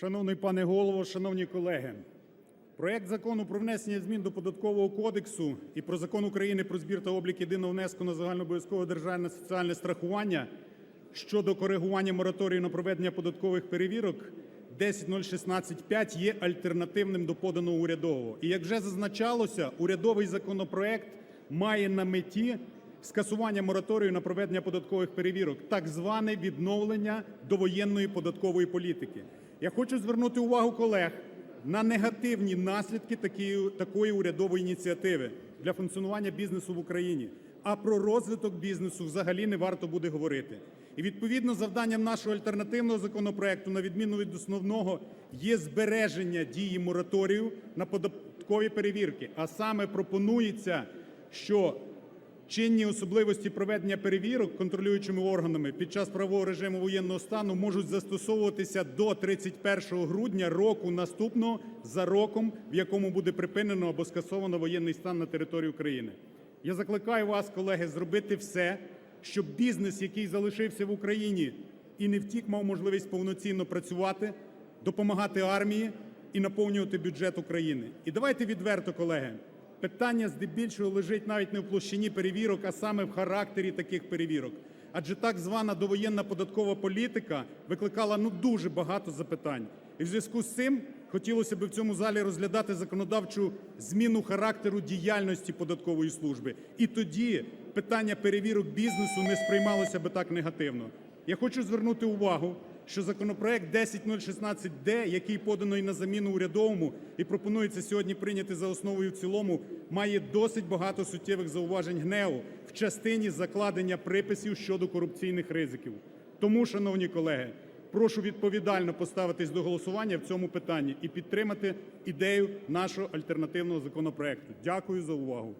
Шановний пане голово, шановні колеги, проект Закону про внесення змін до Податкового кодексу і про Закон України про збір та облік єдиного внеску на загальнообов'язкове державне соціальне страхування щодо коригування мораторію на проведення податкових перевірок 10016-5 є альтернативним до поданого урядового. І як вже зазначалося, урядовий законопроект має на меті скасування мораторію на проведення податкових перевірок, так зване відновлення довоєнної податкової політики. Я хочу звернути увагу колег на негативні наслідки такої, урядової ініціативи для функціонування бізнесу в Україні. А про розвиток бізнесу взагалі не варто буде говорити. І відповідно завданням нашого альтернативного законопроекту, на відміну від основного, є збереження дії мораторію на податкові перевірки. А саме пропонується, що Чинні особливості проведення перевірок контролюючими органами під час правового режиму воєнного стану можуть застосовуватися до 31 грудня року наступного за роком, в якому буде припинено або скасовано воєнний стан на території України. Я закликаю вас, колеги, зробити все, щоб бізнес, який залишився в Україні і не втік, мав можливість повноцінно працювати, допомагати армії і наповнювати бюджет України. І давайте відверто, колеги. Питання здебільшого лежить навіть не в площині перевірок, а саме в характері таких перевірок. Адже так звана довоєнна податкова політика викликала ну дуже багато запитань. І в зв'язку з цим хотілося б в цьому залі розглядати законодавчу зміну характеру діяльності податкової служби. І тоді питання перевірок бізнесу не сприймалося би так негативно. Я хочу звернути увагу, що законопроект 10016-д, який поданий на заміну урядовому і пропонується сьогодні прийняти за основу і в цілому, має досить багато суттєвих зауважень ГНЕУ в частині закладення приписів щодо корупційних ризиків. Тому, шановні колеги, прошу відповідально поставитись до голосування в цьому питанні і підтримати ідею нашого альтернативного законопроекту. Дякую за увагу.